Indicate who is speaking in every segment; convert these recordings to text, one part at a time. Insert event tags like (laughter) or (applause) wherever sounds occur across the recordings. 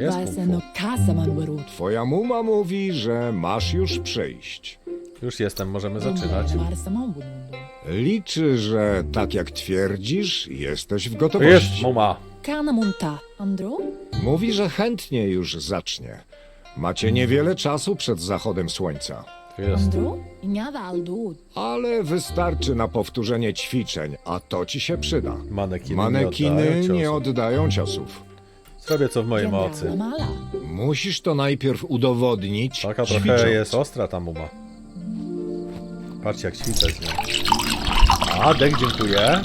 Speaker 1: Jest
Speaker 2: warut.
Speaker 3: Twoja muma mówi, że masz już przyjść.
Speaker 1: Już jestem, możemy zaczynać.
Speaker 3: Liczy, że tak jak twierdzisz, jesteś w
Speaker 1: jest
Speaker 3: gotowości.
Speaker 1: muma.
Speaker 2: Kana munta. Andro?
Speaker 3: Mówi, że chętnie już zacznie. Macie niewiele czasu przed zachodem słońca,
Speaker 1: jest.
Speaker 2: Andro? Aldud.
Speaker 3: ale wystarczy na powtórzenie ćwiczeń, a to ci się przyda.
Speaker 1: Manekiny,
Speaker 3: Manekiny
Speaker 1: nie, oddają
Speaker 3: ciosów.
Speaker 1: Zrobię co w mojej mocy.
Speaker 2: mala.
Speaker 3: Musisz to najpierw udowodnić,
Speaker 1: Taka
Speaker 3: ćwicząc.
Speaker 1: trochę jest ostra ta muma. Patrzcie jak ćwiczę z nią. A, dek, dziękuję.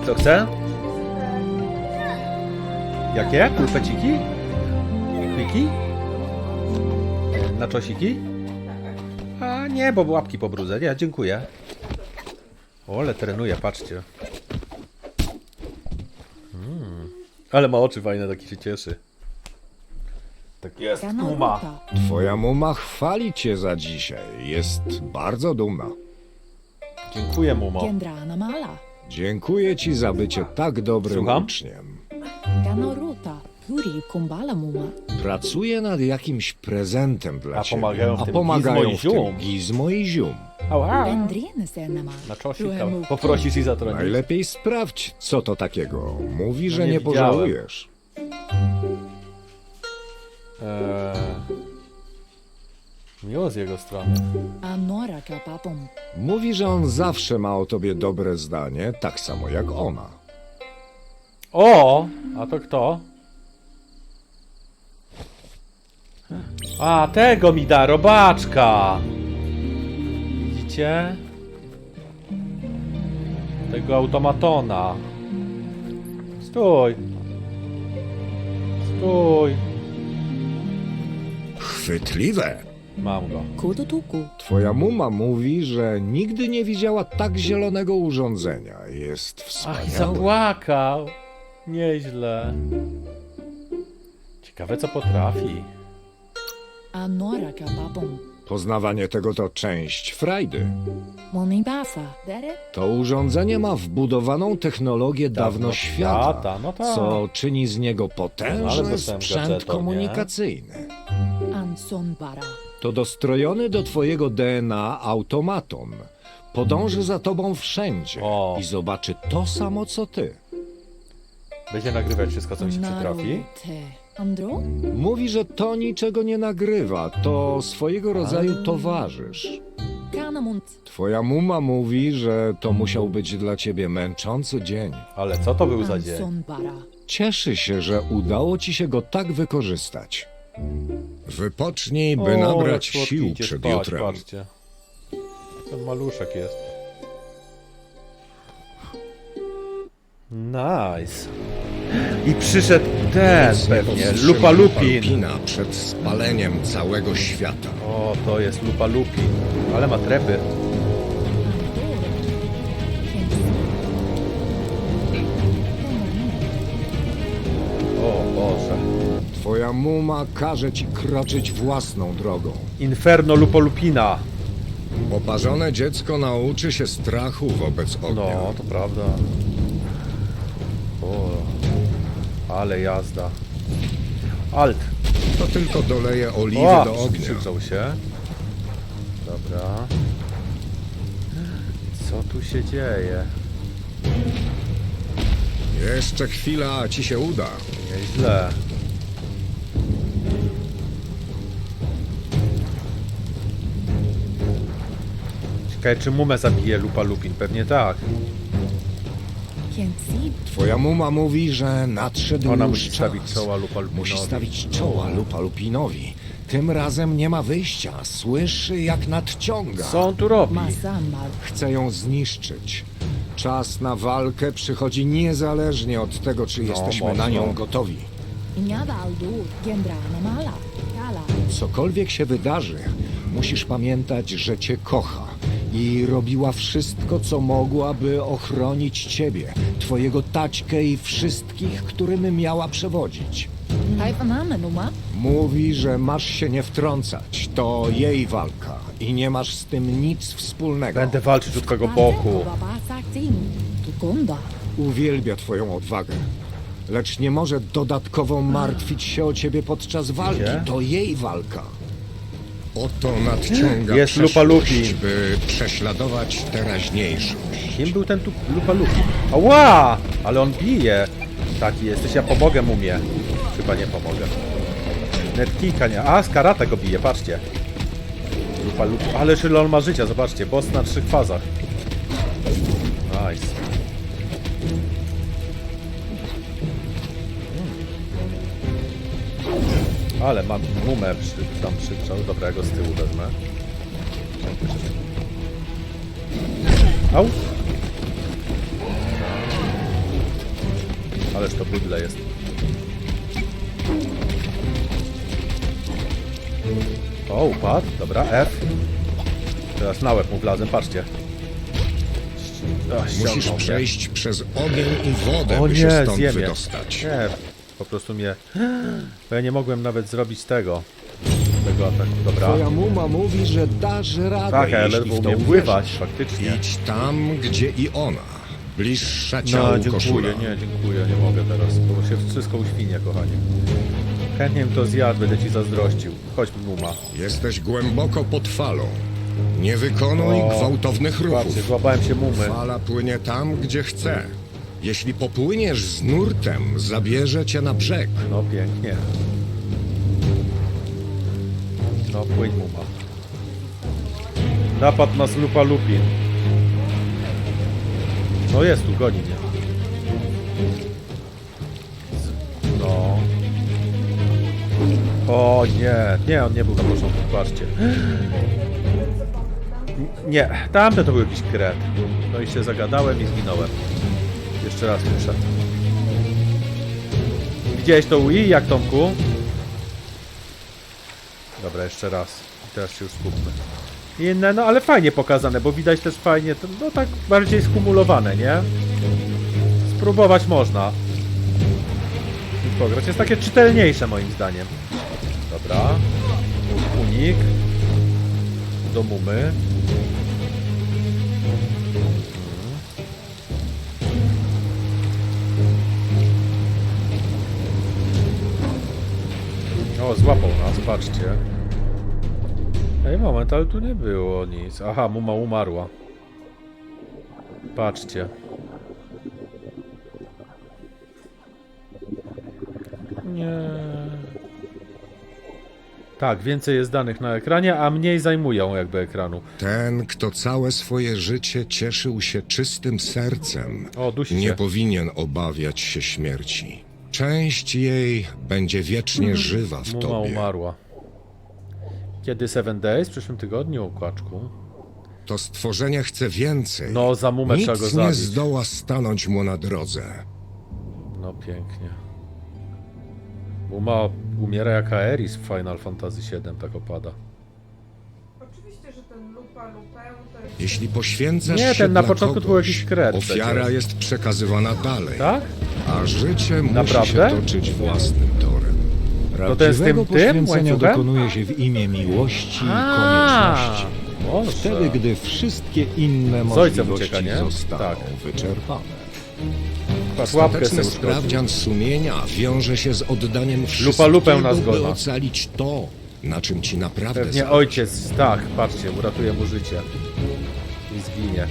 Speaker 1: Czy to chce? Jakie? Pulpeciki? Wiki? Na czosiki? A nie, bo łapki pobrudzę. Nie, dziękuję. O, ale trenuję, patrzcie. Ale ma oczy fajne, taki się cieszy. Tak jest, muma.
Speaker 3: Twoja muma chwali cię za dzisiaj. Jest bardzo dumna.
Speaker 1: Dziękuję, mumo.
Speaker 2: Mala.
Speaker 3: Dziękuję ci za bycie tak dobrym
Speaker 1: Słucham?
Speaker 3: uczniem.
Speaker 2: Kana ruta. Puri kumbala muma.
Speaker 3: Pracuję nad jakimś prezentem dla
Speaker 1: A
Speaker 3: ciebie.
Speaker 1: pomagają w
Speaker 3: a
Speaker 1: tym i Zium.
Speaker 3: Gizmo i Zium.
Speaker 1: Ała.
Speaker 2: Se na
Speaker 1: czosika. Poprosisz i zatronić.
Speaker 3: Najlepiej sprawdź, co to takiego. Mówi, że
Speaker 1: No nie
Speaker 3: nie,
Speaker 1: widziałem.
Speaker 3: pożałujesz.
Speaker 1: Eee... Miło z jego strony.
Speaker 3: Mówi, że on zawsze ma o tobie dobre zdanie, tak samo jak ona.
Speaker 1: O! A to kto? A, tego mi da, robaczka! Widzicie? Tego automatona. Stój! Stój!
Speaker 3: Chwytliwe.
Speaker 1: Mam go.
Speaker 2: Kudo tuku.
Speaker 3: Twoja muma mówi, że nigdy nie widziała tak zielonego urządzenia. Jest
Speaker 1: Ach, i
Speaker 3: wspaniałe.
Speaker 1: zapłakał! Nieźle. Ciekawe co potrafi.
Speaker 2: Anora kapapom.
Speaker 3: Poznawanie tego to część frajdy. To urządzenie ma wbudowaną technologię dawno,
Speaker 1: Dawno
Speaker 3: świata,
Speaker 1: świata, no tak.
Speaker 3: co czyni z niego
Speaker 1: No, ale
Speaker 3: potężny
Speaker 1: dostałem
Speaker 3: sprzęt
Speaker 1: nie?
Speaker 3: komunikacyjny.
Speaker 2: Anson bara.
Speaker 3: To dostrojony do twojego DNA automaton. Podąży za tobą wszędzie
Speaker 1: O.
Speaker 3: i zobaczy to samo, co ty.
Speaker 1: Będzie nagrywać wszystko co mi się przytrafi.
Speaker 2: Narute. Andro?
Speaker 3: Mówi, że to niczego nie nagrywa, to swojego rodzaju towarzysz. Twoja muma mówi, że to musiał być dla ciebie męczący dzień.
Speaker 1: Ale co to był za dzień?
Speaker 3: Cieszy się, że udało ci się go tak wykorzystać. Wypocznij, by
Speaker 1: O, jak
Speaker 3: nabrać
Speaker 1: słodki
Speaker 3: sił
Speaker 1: idzie
Speaker 3: przed
Speaker 1: spać,
Speaker 3: jutrem.
Speaker 1: Patrzcie. Ten maluszek jest. Nice. I przyszedł ten pewnie, Lupa Lupin.
Speaker 3: Lupina przed spaleniem całego świata.
Speaker 1: O, to jest Lupa Lupin. Ale ma trepy. O Boże.
Speaker 3: Twoja muma każe ci kroczyć własną drogą.
Speaker 1: Inferno Lupolupina.
Speaker 3: Poparzone dziecko nauczy się strachu wobec ognia.
Speaker 1: No, to prawda. Ale jazda. Alt.
Speaker 3: To tylko doleje oliwy
Speaker 1: O,
Speaker 3: do ognia.
Speaker 1: przygrzał się. Dobra. Co tu się dzieje?
Speaker 3: Jeszcze chwila, a ci się uda.
Speaker 1: Nieźle. Ciekawe, czy mumę zabije Lupa Lupin? Pewnie tak.
Speaker 3: Twoja muma mówi, że nadszedł
Speaker 1: Ona
Speaker 3: już
Speaker 1: musi
Speaker 3: czas.
Speaker 1: stawić czoła Lupa Lupinowi.
Speaker 3: Musi stawić czoła Lupa Lupinowi. Tym razem nie ma wyjścia. Słyszy, jak nadciąga.
Speaker 1: Co on tu robi?
Speaker 3: Chce ją zniszczyć. Czas na walkę przychodzi niezależnie od tego, czy jesteśmy na
Speaker 1: mocno.
Speaker 3: nią gotowi.
Speaker 2: Mala. Kala.
Speaker 3: Cokolwiek się wydarzy, musisz pamiętać, że cię kocha i robiła wszystko, co mogła, by ochronić ciebie, twojego taćkę i wszystkich, którym miała przewodzić. Mówi, że masz się nie wtrącać. To jej walka i nie masz z tym nic wspólnego.
Speaker 1: Będę walczyć u twojego boku.
Speaker 2: Uwielbia twoją odwagę. Lecz nie może dodatkowo martwić się o ciebie podczas walki.
Speaker 1: Gdzie?
Speaker 2: To jej walka.
Speaker 3: Oto nadciąga
Speaker 1: Jest Lupa
Speaker 3: przeszłość,
Speaker 1: Lupi.
Speaker 3: by prześladować teraźniejszość.
Speaker 1: Kim był ten tu lupa lupi? Ała! Ale on bije. Taki jesteś, ja pomogę mumie. Chyba nie pomogę. Netkika nie. A, z karate go bije, patrzcie. Lupa lupi. Ale czy on ma życia, zobaczcie. Boss na trzech fazach. Nice. Ale mam mumę przy, tam krzyczał. Dobra, ja go z tyłu wezmę. Au! Ależ to bydle jest. O, upadł. Dobra, F. Teraz na łeb mu wlazłem, patrzcie. Ach,
Speaker 3: Musisz
Speaker 1: ściągnął mnie.
Speaker 3: przejść przez ogień i wodę,
Speaker 1: O
Speaker 3: by się
Speaker 1: nie,
Speaker 3: stąd
Speaker 1: zjem je.
Speaker 3: wydostać.
Speaker 1: Nie, po prostu mnie... (gasps) Bo ja nie mogłem nawet zrobić tego. Tego ataku. Dobra.
Speaker 2: Twoja muma mówi, że dasz radę,
Speaker 1: Tak, a ja
Speaker 2: jeśli w to
Speaker 1: umiem
Speaker 2: uwierzysz.
Speaker 1: pływać, faktycznie.
Speaker 3: Idź tam, gdzie i ona. Bliższa
Speaker 1: No,
Speaker 3: ciału
Speaker 1: dziękuję,
Speaker 3: koszula.
Speaker 1: nie, dziękuję, nie mogę teraz, bo się wszystko uświnia, kochanie. Chętnie bym to zjadł, będę ci zazdrościł. Chodź, Muma.
Speaker 3: Jesteś głęboko pod falą. Nie wykonuj
Speaker 1: O,
Speaker 3: gwałtownych
Speaker 1: Patrzcie,
Speaker 3: ruchów.
Speaker 1: złapałem się Mumy.
Speaker 3: Fala płynie tam, gdzie chce. Jeśli popłyniesz z nurtem, zabierze cię na brzeg.
Speaker 1: No, pięknie. No, płyń, Muma. Napadł nas Lupa Lupin. No jest tu, goni mnie. No. O nie, nie, on nie był na początku, patrzcie. Nie, tamten to był jakiś kret. No i się zagadałem i zginąłem. Jeszcze raz muszę. Widziałeś to Wii, jak Tomku? Dobra, jeszcze raz. Teraz się już skupmy. Inne, no ale fajnie pokazane, bo widać też fajnie, no tak bardziej skumulowane, nie? Spróbować można. I pograć. Jest takie czytelniejsze moim zdaniem. Dobra. Unik. Do mumy. O, złapał nas, patrzcie. Ej, moment, ale tu nie było nic. Aha, muma umarła. Patrzcie. Nie. Tak, więcej jest danych na ekranie, a mniej zajmują jakby ekranu.
Speaker 3: Ten, kto całe swoje życie cieszył się czystym sercem,
Speaker 1: O, dusi
Speaker 3: nie powinien obawiać się śmierci. Część jej będzie wiecznie żywa w
Speaker 1: Muma
Speaker 3: tobie.
Speaker 1: umarła. Kiedy Seven Days? W przyszłym tygodniu, kłaczku.
Speaker 3: To stworzenie chce więcej.
Speaker 1: No, za mumę trzeba go
Speaker 3: Nic nie
Speaker 1: zabić.
Speaker 3: zdoła stanąć mu na drodze.
Speaker 1: No pięknie. Uma umiera jak Aeris w Final Fantasy VII, tak opada.
Speaker 4: Oczywiście, że ten lupa lupę to jest
Speaker 3: Jeśli poświęcasz
Speaker 1: Nie,
Speaker 3: się
Speaker 1: ten na
Speaker 3: dla
Speaker 1: początku to był
Speaker 3: kogoś,
Speaker 1: jakiś kret
Speaker 3: Ofiara
Speaker 1: przecież.
Speaker 3: jest przekazywana dalej,
Speaker 1: Tak?
Speaker 3: a życie musi
Speaker 1: Naprawdę?
Speaker 3: się toczyć własnym torem.
Speaker 1: To ten z tym
Speaker 2: Prawdziwego
Speaker 1: tym
Speaker 2: poświęcenia
Speaker 1: łańcuchem?
Speaker 2: dokonuje się w imię miłości i konieczności.
Speaker 1: Może.
Speaker 2: Wtedy, gdy wszystkie inne
Speaker 1: Z ojcem
Speaker 2: możliwości
Speaker 1: ucieka, nie?
Speaker 2: zostaną
Speaker 1: Tak.
Speaker 2: wyczerpane.
Speaker 1: Patrz, łapkę
Speaker 3: Ostateczny
Speaker 1: sobie uszkodził.
Speaker 3: sprawdzian sumienia wiąże się z oddaniem wszystkiego,
Speaker 1: lupę nas
Speaker 3: by
Speaker 1: gona.
Speaker 3: ocalić to, na czym ci naprawdę
Speaker 1: Pewnie
Speaker 3: zależy.
Speaker 1: ojciec, tak, patrzcie, uratuje mu życie. Zginie.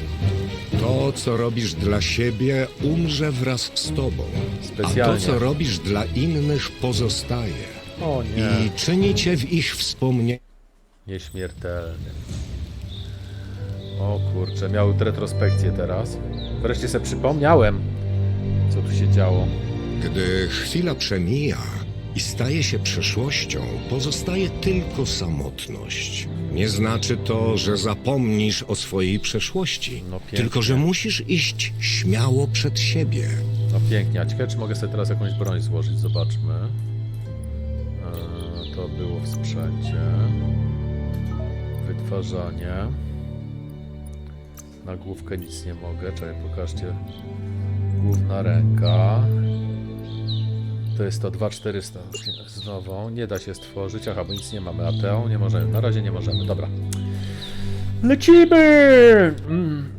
Speaker 3: To, co robisz dla siebie, umrze wraz z tobą. A
Speaker 1: Specjalnie.
Speaker 3: to, co robisz dla innych, pozostaje.
Speaker 1: O nie,
Speaker 3: I czyni cię w ich wspomnieniu.
Speaker 1: nieśmiertelny. O kurczę, miał retrospekcję teraz. Wreszcie sobie przypomniałem, co tu się działo.
Speaker 3: Gdy chwila przemija i staje się przeszłością, pozostaje tylko samotność. Nie znaczy to, że zapomnisz o swojej przeszłości,
Speaker 1: No pięknie.
Speaker 3: tylko że musisz iść śmiało przed siebie.
Speaker 1: No pięknie, a ciekawe czy mogę sobie teraz jakąś broń złożyć, zobaczmy. Eee, to było w sprzęcie. Wytwarzanie. Na główkę nic nie mogę, czekaj, pokażcie. Główna ręka. To jest to 2400 znowu. Nie da się stworzyć, aha, bo nic nie mamy. A teą nie możemy, na razie nie możemy, dobra. Lecimy! Mm.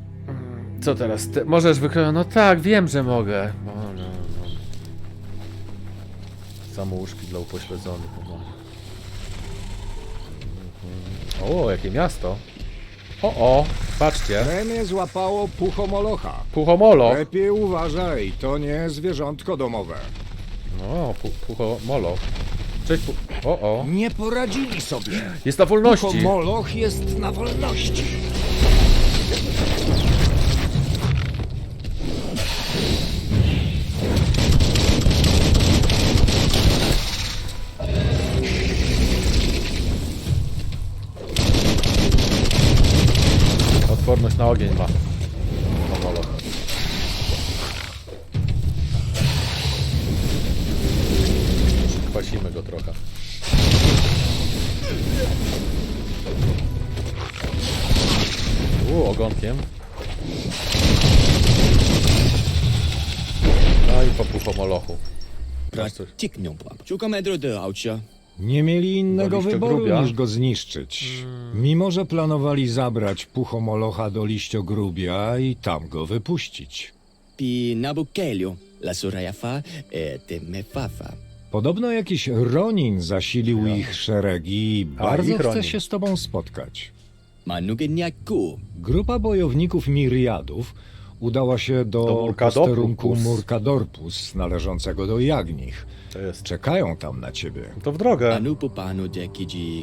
Speaker 1: Co teraz? Ty możesz wykroić? No tak, wiem, że mogę. No, no, no. Samouszki dla upośledzonych. No. Mhm. O, jakie miasto. O, o, patrzcie.
Speaker 3: Premię złapało puchomolocha.
Speaker 1: Puchomolo.
Speaker 3: Lepiej uważaj, to nie zwierzątko domowe.
Speaker 1: O, pu, puchomolo. Cześć, pu... O, o.
Speaker 3: Nie poradzili sobie.
Speaker 1: Jest na wolności.
Speaker 3: Puchomoloch jest na wolności.
Speaker 1: Odporność na ogień ma.
Speaker 3: Nie mieli innego wyboru niż go zniszczyć. Mimo, że planowali zabrać puchomolocha do liściogrubia i tam go wypuścić.
Speaker 5: Pi Nabukelio, la e.
Speaker 3: Podobno jakiś Ronin zasilił ich szeregi i
Speaker 1: A,
Speaker 3: bardzo
Speaker 1: ich
Speaker 3: chce
Speaker 1: Ronin.
Speaker 3: się z tobą spotkać.
Speaker 5: Manugeniaku.
Speaker 3: Grupa bojowników Miriadów udała się do,
Speaker 1: Do Murkadopus.
Speaker 3: posterunku Murkadorpus należącego do Jagnich.
Speaker 1: To jest.
Speaker 3: Czekają tam na ciebie.
Speaker 1: To w drogę.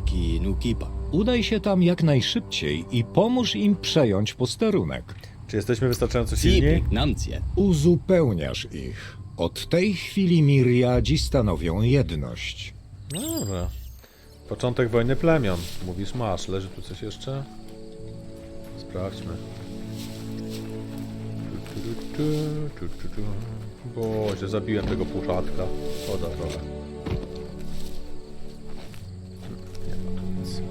Speaker 5: Ki nukipa.
Speaker 3: Udaj się tam jak najszybciej i pomóż im przejąć posterunek.
Speaker 1: Czy jesteśmy wystarczająco
Speaker 5: Si
Speaker 1: silni?
Speaker 5: pregnantie.
Speaker 3: Uzupełniasz ich. Od tej chwili Miriadzi stanowią jedność.
Speaker 1: No Dobra. Początek wojny plemion. Mówisz masz. Leży tu coś jeszcze? Sprawdźmy. Tu, tu, tu, tu, tu, tu. Boże, zabiłem tego puszatka. Szkoda trochę. Nie ma nic.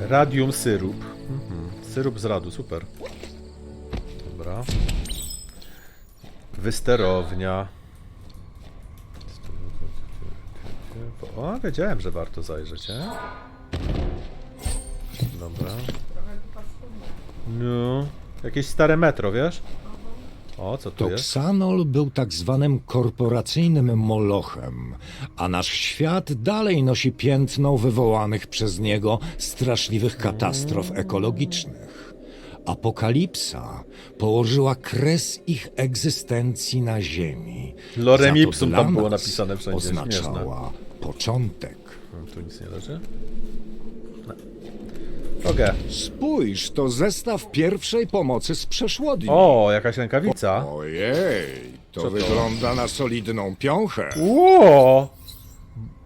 Speaker 1: Radium syrup. Mhm. Syrup z radu, super. Dobra. Wysterownia. O, wiedziałem, że warto zajrzeć, nie? Dobra. No, jakieś stare metro, wiesz? O, co tu jest?
Speaker 3: Był tak zwanym korporacyjnym molochem, a nasz świat dalej nosi piętno wywołanych przez niego straszliwych katastrof ekologicznych. Apokalipsa położyła kres ich egzystencji na Ziemi.
Speaker 1: Lorem
Speaker 3: Za to
Speaker 1: ipsum
Speaker 3: dla
Speaker 1: tam było
Speaker 3: nas
Speaker 1: napisane wszędzie, śmieszne.
Speaker 3: Oznaczała początek.
Speaker 1: Hmm, Tu nic nie leży? Drogę.
Speaker 3: Spójrz, to zestaw pierwszej pomocy z przeszłodni.
Speaker 1: O, jakaś rękawica.
Speaker 3: Ojej, to,
Speaker 1: to?
Speaker 3: wygląda na solidną piąchę.
Speaker 1: Ło!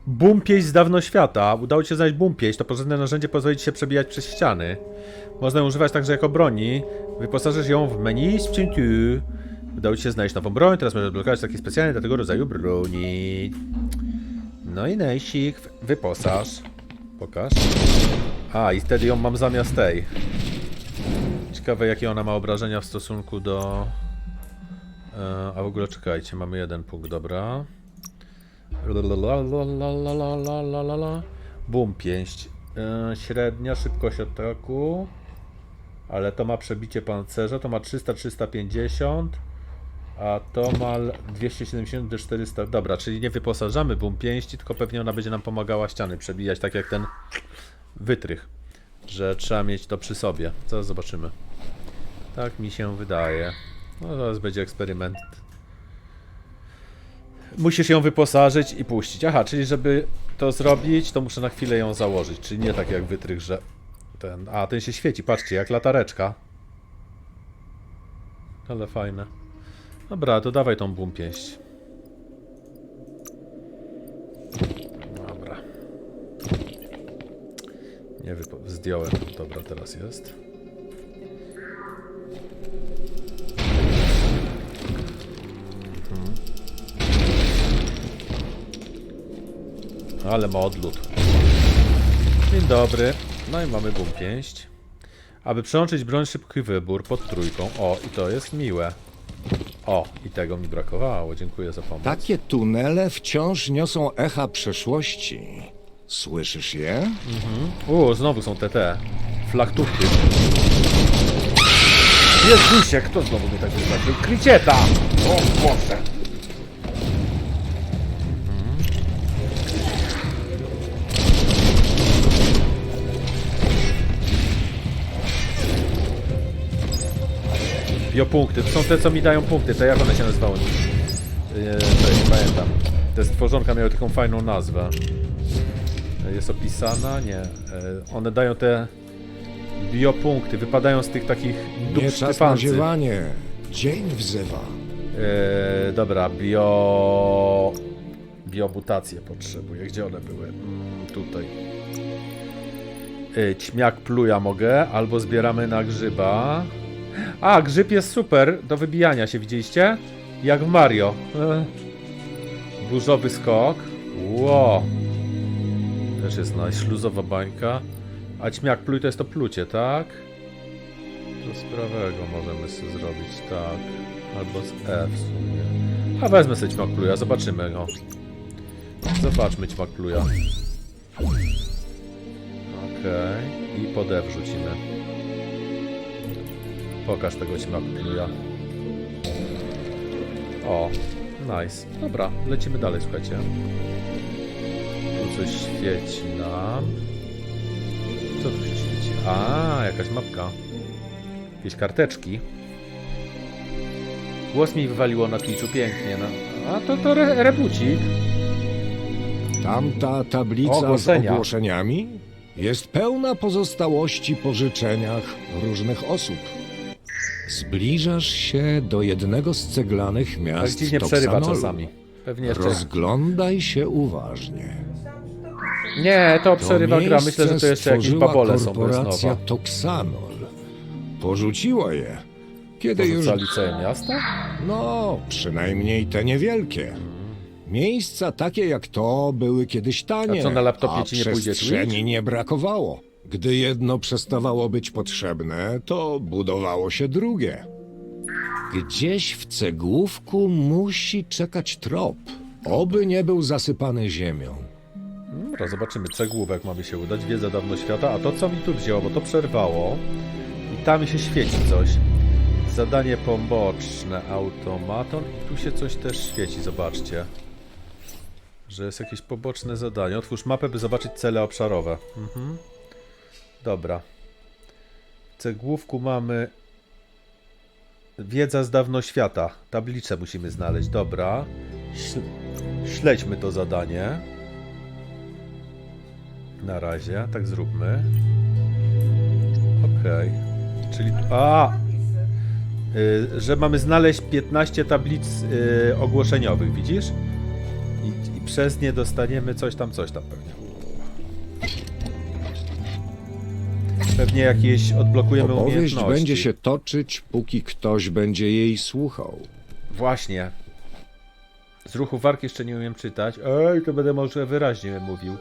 Speaker 1: Bumpieś z dawno świata. Udało ci się znaleźć bumpieś. To porządne narzędzie pozwoli ci się przebijać przez ściany. Można ją używać także jako broni. Wyposażysz ją w menu sprzętu. Udało ci się znaleźć nową broń. Teraz możesz blokować takie specjalne dla tego rodzaju broni. No i najsik. Wyposaż. Pokaż. A, i wtedy ją mam zamiast tej. Ciekawe, jakie ona ma obrażenia w stosunku do... E, a w ogóle czekajcie, mamy jeden punkt, dobra. Bum, pięść. E, średnia szybkość ataku. Ale to ma przebicie pancerza, to ma 300-350. A to ma 270-400. Dobra, czyli nie wyposażamy bum pięści, tylko pewnie ona będzie nam pomagała ściany przebijać, tak jak ten wytrych. Że trzeba mieć to przy sobie. Zaraz zobaczymy. Tak mi się wydaje. No zaraz będzie eksperyment. Musisz ją wyposażyć i puścić. Aha, czyli żeby to zrobić, to muszę na chwilę ją założyć. Czyli nie tak jak wytrych, że ten. A, ten się świeci, patrzcie, jak latareczka. Ale fajne. Dobra, to dawaj tą bum pięść. Dobra. Nie zdjąłem. Dobra, teraz jest. Ale ma odlot. Dzień dobry. No i mamy bum pięść. Aby przełączyć broń szybki wybór pod trójką. O, i to jest miłe. O, i tego mi brakowało. Dziękuję za pomoc.
Speaker 3: Takie tunele wciąż niosą echa przeszłości. Słyszysz je?
Speaker 1: U, znowu są te te. Flachtówki. Jezusie, kto znowu mnie tak wyznaczył? Krycieta! O Boże! Biopunkty, to są te, co mi dają punkty, te jak one się nazywały? Yy, to nie pamiętam. Te stworzonka miały taką fajną nazwę. Yy, Jest opisana? Nie. Yy, One dają te biopunkty, wypadają z tych takich dup
Speaker 3: Nie czas na ziewanie. Dzień wzywa.
Speaker 1: Yy, dobra, bio... Biomutacje potrzebuję. Gdzie one były? Mm, tutaj. Yy, ćmiak pluja mogę, albo zbieramy na grzyba. A, grzyb jest super do wybijania się, widzieliście? Jak w Mario. Yy. Burzowy skok. Ło. Też jest nice. Śluzowa bańka. A ćmiak pluj to jest to plucie, tak? To z prawego możemy sobie zrobić, tak. Albo z E w sumie. A wezmę sobie ćmak pluja, zobaczymy go. Zobaczmy ćmak pluja. Okej. I pod E wrzucimy. Pokaż tego ćmak pluja. O, nice. Dobra, lecimy dalej, słuchajcie. Coś świeci nam. Co tu się świeci? A, jakaś mapka. Jakieś karteczki. Głos mi wywaliło na Twitchu pięknie. No. A to to re rebucik.
Speaker 3: Tamta tablica
Speaker 1: Ogłoszenia.
Speaker 3: z ogłoszeniami jest pełna pozostałości po życzeniach różnych osób. Zbliżasz się do jednego z ceglanych
Speaker 1: Tak
Speaker 3: miast
Speaker 1: dziwnie przerywa
Speaker 3: Toksanolu.
Speaker 1: czasami. Pewnie jeszcze.
Speaker 3: Rozglądaj się uważnie.
Speaker 1: Nie, to przerywa gra. Myślę, że to jeszcze jakieś babole są, jest
Speaker 3: korporacja
Speaker 1: nowa.
Speaker 3: Toxanol. Porzuciła je, kiedy już
Speaker 1: Porzucali całe miasto?
Speaker 3: No, przynajmniej te niewielkie. Miejsca takie jak to były kiedyś tanie,
Speaker 1: A co, na laptopie
Speaker 3: a
Speaker 1: ci nie pójdzie
Speaker 3: przestrzeni nie brakowało. Gdy jedno przestawało być potrzebne, to budowało się drugie. Gdzieś w cegłówku musi czekać trop, oby nie był zasypany ziemią.
Speaker 1: Dobra, zobaczymy. Cegłówek mamy się udać. Wiedza dawno świata. A to co mi tu wzięło, bo to przerwało. I tam się świeci coś. Zadanie poboczne. Automaton. I tu się coś też świeci, zobaczcie. Że jest jakieś poboczne zadanie. Otwórz mapę, by zobaczyć cele obszarowe. Mhm. Dobra. W cegłówku mamy wiedza z dawno świata. Tablicę musimy znaleźć. Dobra. Śl śledźmy to zadanie. Na razie, tak zróbmy. Okej. Czyli. A! Y, że mamy znaleźć 15 tablic y, ogłoszeniowych, widzisz? I, I przez nie dostaniemy coś tam, coś tam pewnie. Pewnie jakieś odblokujemy
Speaker 3: Opowieść
Speaker 1: umiejętności.
Speaker 3: będzie się toczyć, póki ktoś będzie jej słuchał.
Speaker 1: Właśnie. Z ruchu warki jeszcze nie umiem czytać. Ej, to będę może wyraźnie mówił.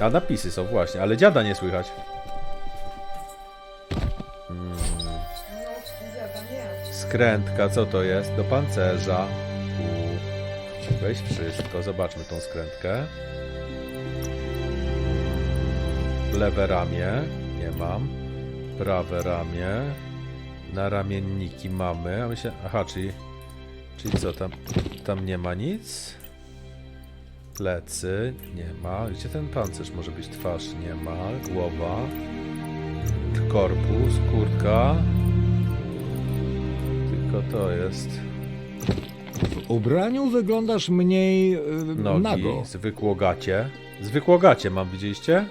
Speaker 1: A napisy są właśnie, ale dziada nie słychać.
Speaker 4: Nie.
Speaker 1: Skrętka, co to jest? Do pancerza. Weź wszystko, zobaczmy tą skrętkę. Lewe ramię, nie mam. Prawe ramię. Na ramienniki mamy, a aha, czyli, czyli co tam, tam nie ma nic. Plecy, nie ma. Gdzie ten pancerz może być? Twarz, nie ma. Głowa. Korpus, kurka. Tylko to jest.
Speaker 3: W ubraniu wyglądasz mniej yy,
Speaker 1: Nogi,
Speaker 3: nago.
Speaker 1: zwykłogacie. Zwykłogacie mam, widzieliście?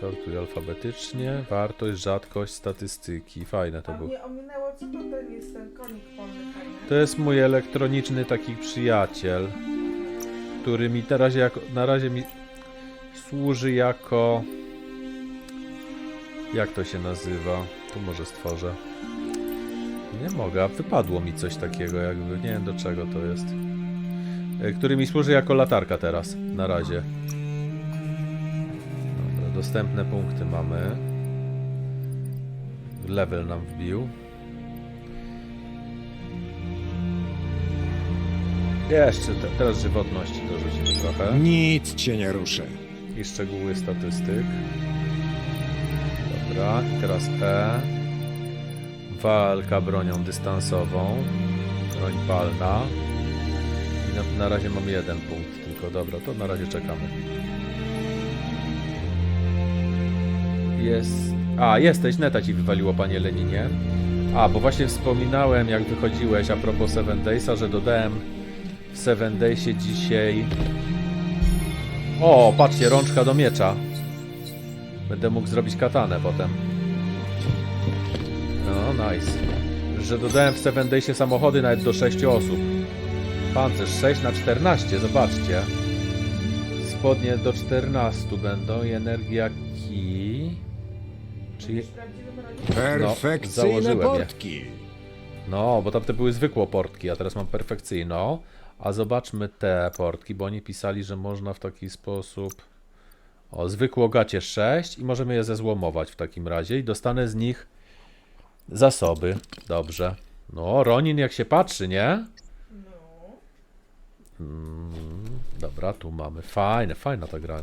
Speaker 1: Sortuj alfabetycznie. Wartość, rzadkość, statystyki. Fajne to
Speaker 4: A
Speaker 1: było.
Speaker 4: mnie ominęło, co to ten jest ten konik polny fajny?
Speaker 1: To jest mój elektroniczny taki przyjaciel, który mi teraz jako, na razie mi służy jako... Jak to się nazywa? Tu może stworzę. Nie mogę, wypadło mi coś takiego jakby, nie wiem do czego to jest. E, Który mi służy jako latarka teraz, na razie. Dostępne punkty mamy. Level nam wbił. Jeszcze, te, teraz żywotności dorzucimy trochę.
Speaker 3: Nic cię nie ruszy.
Speaker 1: I szczegóły statystyk. Dobra, teraz E. Walka bronią dystansową. Broń palna. I na, na razie mamy jeden punkt tylko. Dobra, to na razie czekamy. Jest... A, jesteś, neta ci wywaliło, panie Leninie. A, bo właśnie wspominałem, jak wychodziłeś a propos Seven Daysa, że dodałem w Seven Daysie dzisiaj... O, patrzcie, rączka do miecza. Będę mógł zrobić katanę potem. No, nice. Że dodałem w Seven Daysie samochody nawet do 6 osób. Pancerz 6 na 14, zobaczcie. Spodnie do 14 będą i energia ki... Czy...
Speaker 4: Prawdziwym razie
Speaker 3: Perfekcyjne
Speaker 1: założyłem je.
Speaker 3: portki.
Speaker 1: No, bo tamte były zwykłe portki, a teraz mam perfekcyjną. A zobaczmy te portki, bo oni pisali, że można w taki sposób... O, zwykłe gacie 6 i możemy je zezłomować w takim razie i dostanę z nich zasoby. Dobrze. No, Ronin jak się patrzy, nie?
Speaker 4: No.
Speaker 1: Mm, dobra, tu mamy. Fajne, fajna ta gra.